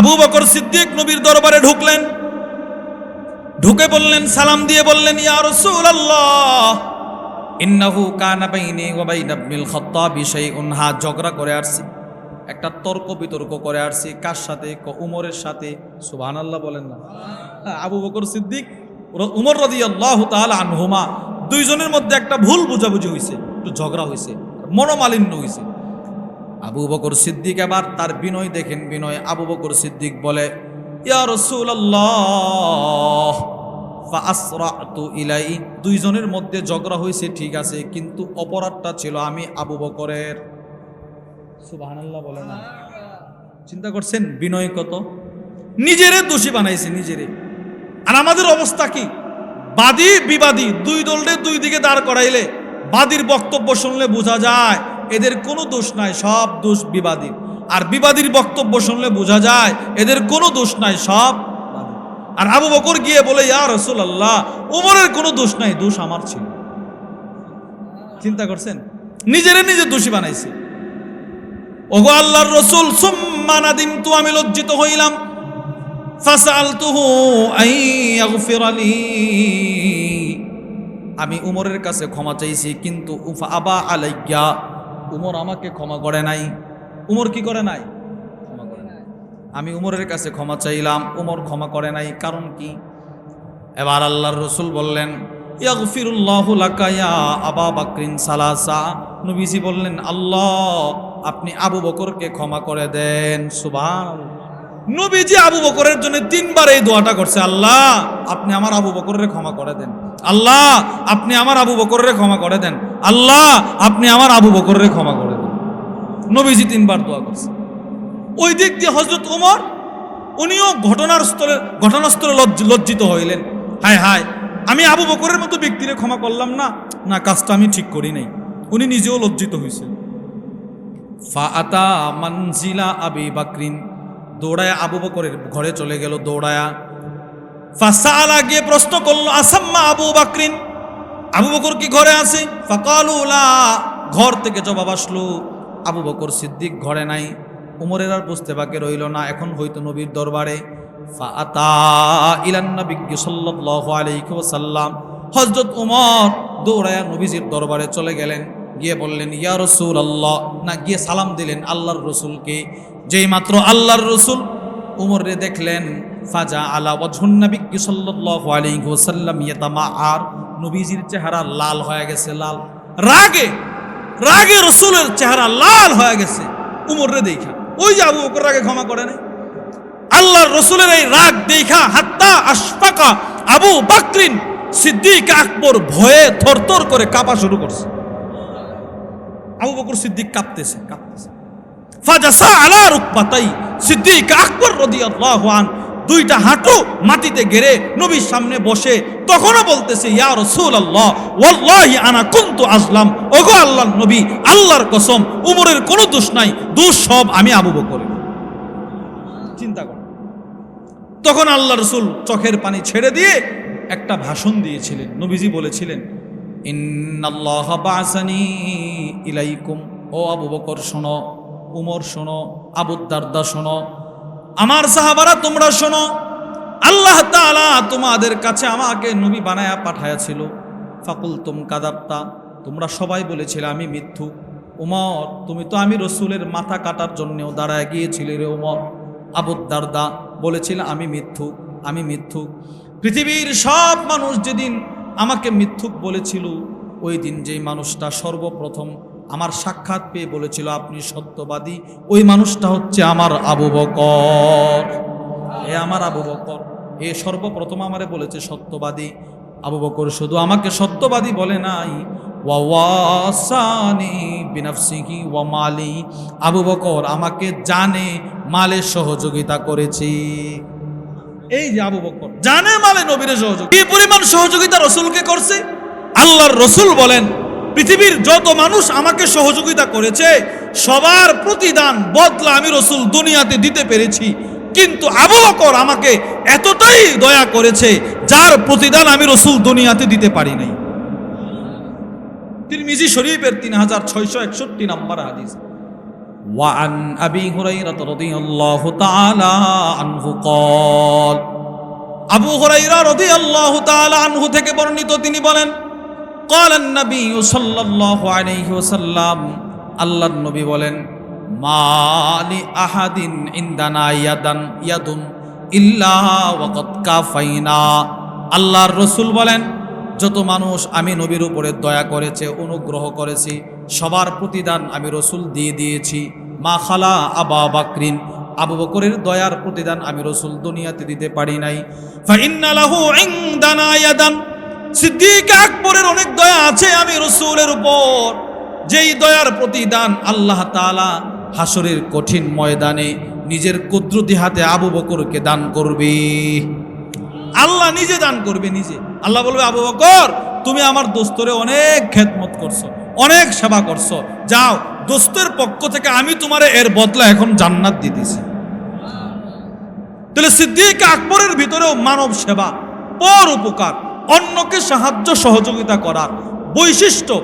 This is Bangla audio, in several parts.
আবু বকর সিদ্দিক নবীর দরবারে ঢুকলেন। ঢুকে বললেন, সালাম দিয়ে বললেন, ইয়া রাসূলুল্লাহ, ইন্নাহু কানা বাইনি ওয়া বাইনা শাইউন। হা, ঝগড়া করে আসছি। একটা তর্ক বিতর্ক করে আসছি, কার সাথে? ক, উমরের সাথে। সুবহানাল্লাহ বলেন না। আবু বকর সিদ্দিক উমর রাদিয়াল্লাহু তাআলা আনহুমা, দুইজনের মধ্যে একটা ভুল বুঝাবুঝি হইছে, একটু ঝগড়া হইছে, মনোমালিন্য হইছে। আবু বকর সিদ্দিক এবার তার বিনয় দেখেন, বিনয় আবু বকর সিদ্দিক বলে ইলাই দুইজনের মধ্যে ঝগড়া হয়েছে, ঠিক আছে, কিন্তু অপরাধটা ছিল আমি আবু বকরের। সুবহানাল্লাহ বলে না। চিন্তা করছেন, বিনয় কত? নিজেরে দোষী বানাইছে, নিজেরে। আর আমাদের অবস্থা কি? বাদী, বিবাদী, দুই দলরে দুই দিকে দাঁড় করাইলে বাদীর বক্তব্য শুনলে বোঝা যায় এদের কোনো দোষ নাই, সব দোষ বিবাদী। আর বিবাদীর বক্তব্য শুনলে বোঝা যায়, এদের কোনো দোষ নাই, সব আর আবু বকর গিয়ে বলে, ইয়া রসুল্লাহ উমরের কোনো দোষ নাই, দোষ আমার ছিল। চিন্তা করছেন? নিজেরে নিজে দোষী বানাইছে। ওগো আল্লাহর রসুল সুম্মানাদিম তু আমি লজ্জিত হইলাম। আই আমি উমরের কাছে ক্ষমা চাইছি, কিন্তু উফা আবা আলাইয়া উমর আমাকে ক্ষমা করে নাই। উমর কি করে নাই? ক্ষমা করে নাই। আমি উমরের কাছে ক্ষমা চাইলাম উমর ক্ষমা করে নাই কারণ কি? এবার আল্লাহর রসুল বললেন ইয়াগফিরুল্লাহু লাকা আবা বাকরিন সালাসা। নবীজি বললেন আল্লাহ আপনি আবু বকরকে ক্ষমা করে দেন। সুবহানাল্লাহ। নবীজি আবু বকরের জন্য তিনবার এই দোয়াটা করছে, আল্লাহ, আপনি আমার আবু বকরের ক্ষমা করে দেন। আল্লাহ, আপনি আমার আবু বকরের ক্ষমা করে দেন। আল্লাহ, আপনি আমার আবু বকরের ক্ষমা করে দেন। নবীজি তিনবার দোয়া করছে। ওই দিক দিয়ে হজরত উমর উনিও ঘটনার স্থলে, ঘটনাস্থলে লজ্জিত হইলেন। হায় হায়, আমি আবু বকরের মতো ব্যক্তিরে ক্ষমা করলাম না? না, কাজটা আমি ঠিক করি নাই। উনি নিজেও লজ্জিত হয়েছে ফাআতা মানজিলা আবি বাকরিন দৌড়ায়া আবু বকরের ঘরে চলে গেল, দৌড়ায়া। ফাসালা গিয়ে প্রশ্ন করল, আসাম্মা আবু বাকরিন? আবু বকর কি ঘরে আছে? ফাকালু, লা। ঘর থেকে জবাব আসলো, আবু বকর সিদ্দিক ঘরে নাই। উমরের আর বুঝতে বাকি রইল না, এখন হয়তো নবীর দরবারে। ওয়াসাল্লাম। হযরত উমর দৌড়ায়া নবীজির দরবারে চলে গেলেন। গিয়ে বললেন, ইয়া রসুল আল্লাহ না, গিয়ে সালাম দিলেন আল্লাহর রসুলকে। যেই মাত্র আল্লাহর রসুল, উমরে দেখলেন, ফাজা আলা ওয়াজহুন নবী সাল্লাল্লাহু আলাইহি ওয়াসাল্লাম আর নবীজির চেহারা লাল হয়ে গেছে, লাল। রাগে রাগে রসুলের চেহারা লাল হয়ে গেছে উমরে দেখা। ওই যে আবু বকর রাগে ক্ষমা করে নাই আল্লাহর রসুলের এই রাগ দেখা, হাত্তা আশফাকা আবু বাকরিন সিদ্দিক আকবর ভয়ে থরথর করে কাঁপা শুরু করছে। আবু বকর সিদ্দিক কাঁপতেছে কাঁপতেছে। ফাজাসা আলা রুকবাতাই সিদ্দিক আকবর রাদিয়াল্লাহু আন, দুইটা হাঁটু মাটিতে গেড়ে নবীর সামনে বসে তখনও বলতেছে, ইয়া রাসূলুল্লাহ, ওয়াল্লাহি আনা কুনতু আজলাম ওগো আল্লাহর নবী, আল্লাহর কসম, উমরের কোনো দোষ নাই, দোষ সব আমি আবু বকরের। চিন্তা কর। তখন আল্লাহ রসুল চোখের পানি ছেড়ে দিয়ে একটা ভাষণ দিয়েছিলেন, নবীজি বলেছিলেন ইন্নাল্লাহ বাসানি ইলাইকুম। ও আবু বকর, শোনো। উমর, শোনো। আবুদ্দারদা শোনো। আমার সাহাবারা, তোমরা শোনো। আল্লাহ তাআলা তোমাদের কাছে আমাকে নবী বানায়া পাঠায়াছিল। ফাকুল তুম কাদাপ্তা তোমরা সবাই বলেছিলে আমি মিথ্যু। উমর, তুমি তো আমি রসুলের মাথা কাটার জন্যও দাঁড়ায় গিয়েছিলে রে উমর। আবুদ্দারদা বলেছিল আমি মিথ্যু আমি মিথ্যু। পৃথিবীর সব মানুষ যেদিন আমাকে মিথ্যুক বলেছিল ওই দিন যেই মানুষটা সর্বপ্রথম আমার সাক্ষাৎ পেয়ে বলেছিল, আপনি সত্যবাদী। ওই মানুষটা হচ্ছে আমার আবু বকর। এ আমার আবু বকর। এ সর্বপ্রথম আমারে বলেছে, সত্যবাদী। আবু বকর শুধু আমাকে সত্যবাদী বলে নাই। ওয়া মালি। আবু বকর আমাকে জানে মালে সহযোগিতা করেছি। এই যে আবু বকর, জানে মালে নবীর সহযোগ। কি পরিমাণ সহযোগিতা রসুলকে করছে? আল্লাহর রসুল বলেন, পৃথিবীর যত মানুষ আমাকে সহযোগিতা করেছে, সবার প্রতিদান বদলা আমি রসুল দুনিয়াতে দিতে পেরেছি। কিন্তু আবু বকর আমাকে এতটাই দয়া করেছে, যার প্রতিদান আমি রসুল দুনিয়াতে দিতে পারি নাই। তিরমিজি শরীফের তিন হাজার ছয়শো একষট্টি নাম্বার হাদিস। وعن أبي هريرة رضي الله تعالى عنه قال আবু হুরাইরা রাদিয়াল্লাহু তাআলা আনহু থেকে বর্ণিত তিনি বলেন قال النبي صلى الله عليه وسلم আল্লাহর নবী বলেন মালি আহাদিন ইনদানা ইয়াদান ইয়াদুন ইল্লা ওয়াকাদ কাফাইনা আল্লাহর রাসূল বলেন যত মানুষ আমি নবীর উপরে দয়া করেছে অনুগ্রহ করেছি সবার প্রতিদান আমি রসুল দিয়ে দিয়েছি। মা খালা আবা বাকরিন, আবু বকরের দয়ার প্রতিদান আমি রসুল দুনিয়াতে দিতে পারি নাই। সিদ্দিক আকবরের অনেক দয়া আছে আমি রসুলের উপর। যেই দয়ার প্রতিদান আল্লাহ তাআলা হাসরের কঠিন ময়দানে নিজের কুদরতি হাতে আবু বকরকে দান করবে। আল্লাহ নিজে দান করবে নিজে। আল্লাহ বলবে, আবু বকর, তুমি আমার দোস্তরে অনেক খেদমত করছ। অনেক সেবা করছ। যাও, দোস্তের পক্ষ থেকে আমি তোমারে এর বদলা এখন জান্নাত দিতেছি তাহলে সিদ্দিক আকবরের ভিতরেও মানব সেবা, পর উপকার, অন্যকে সাহায্য সহযোগিতা করার বৈশিষ্ট্য,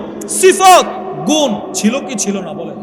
সিফত, গুণ ছিল কি ছিল না বলে।